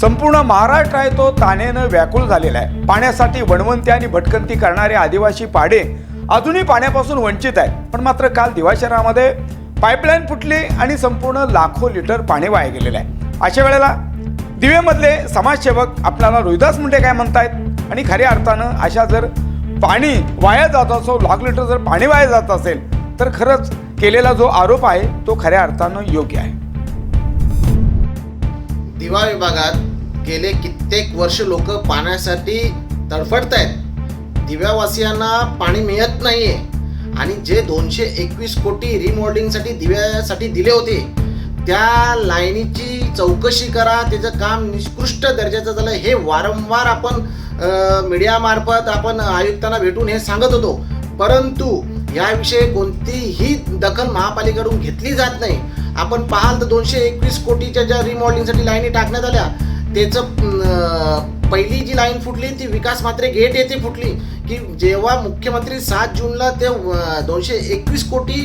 संपूर्ण महाराष्ट्र आहे तो ताण्यानं व्याकुळ झालेला आहे. पाण्यासाठी वणवंती आणि भटकंती करणारे आदिवासी पाडे अजूनही पाण्यापासून वंचित आहेत. पण मात्र काल दिवा शहरामध्ये पाईपलाईन फुटली आणि संपूर्ण लाखो लिटर पाणी वाया गेलेलं आहे. अशा वेळेला दिवेमधले समाजसेवक आपल्याला रोहिदास मुंडे काय म्हणतायत? आणि खऱ्या अर्थानं अशा जर पाणी वाया जात असो लाख लिटर जर पाणी वाया जात असेल तर खरंच केलेला जो आरोप आहे तो खऱ्या अर्थानं योग्य आहे. दिवा विभागात गेले कित्येक वर्ष लोक पाण्यासाठी तडफडत आहेत दिव्यावासियांना पाणी मिळत नाहीये. आणि जे दोनशे एकवीस कोटी रिमॉडेलिंगसाठी दिव्यासाठी दिले होते त्या लाईनीची चौकशी करा त्याचं काम निकृष्ट दर्जाचं झालं. हे वारंवार आपण मीडियामार्फत आपण आयुक्तांना भेटून हे सांगत होतो. परंतु याविषयी कोणतीही दखल महापालिकेकडून घेतली जात नाही. आपण पाहाल तर दोनशे एकवीस कोटीच्या ज्या रिमॉडेलिंगसाठी लाईनी टाकण्यात आल्या त्याचं पहिली जी लाईन फुटली ती विकास मात्रे गेट येथे फुटली. की जेव्हा मुख्यमंत्री सात जूनला ते दोनशे एकवीस कोटी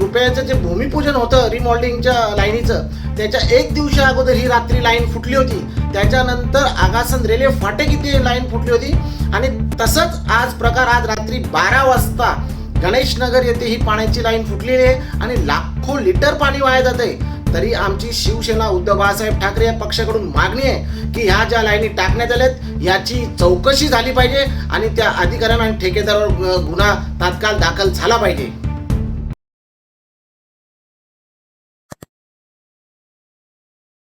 रुपयाचं जे भूमिपूजन होतं रिमॉडेलिंगच्या लाईनीचं त्याच्या एक दिवशी अगोदर ही रात्री लाईन फुटली होती. त्याच्यानंतर आगासन रेल्वे फाटक इथे लाईन फुटली होती. आणि तसंच आज प्रकार आज रात्री बारा वाजता गणेश नगर येथे ही पाण्याची लाईन फुटलेली आहे आणि लाखो लिटर पाणी वाया जात आहे तरी आमची शिवसेना उद्धव बाळासाहेब ठाकरे या पक्षाकडून मागणी आहे की ह्या ज्या लाईनी टाकण्यात आल्यात याची चौकशी झाली पाहिजे आणि त्या अधिकाऱ्यांना आणि ठेकेदारावर गुन्हा तात्काळ दाखल झाला पाहिजे.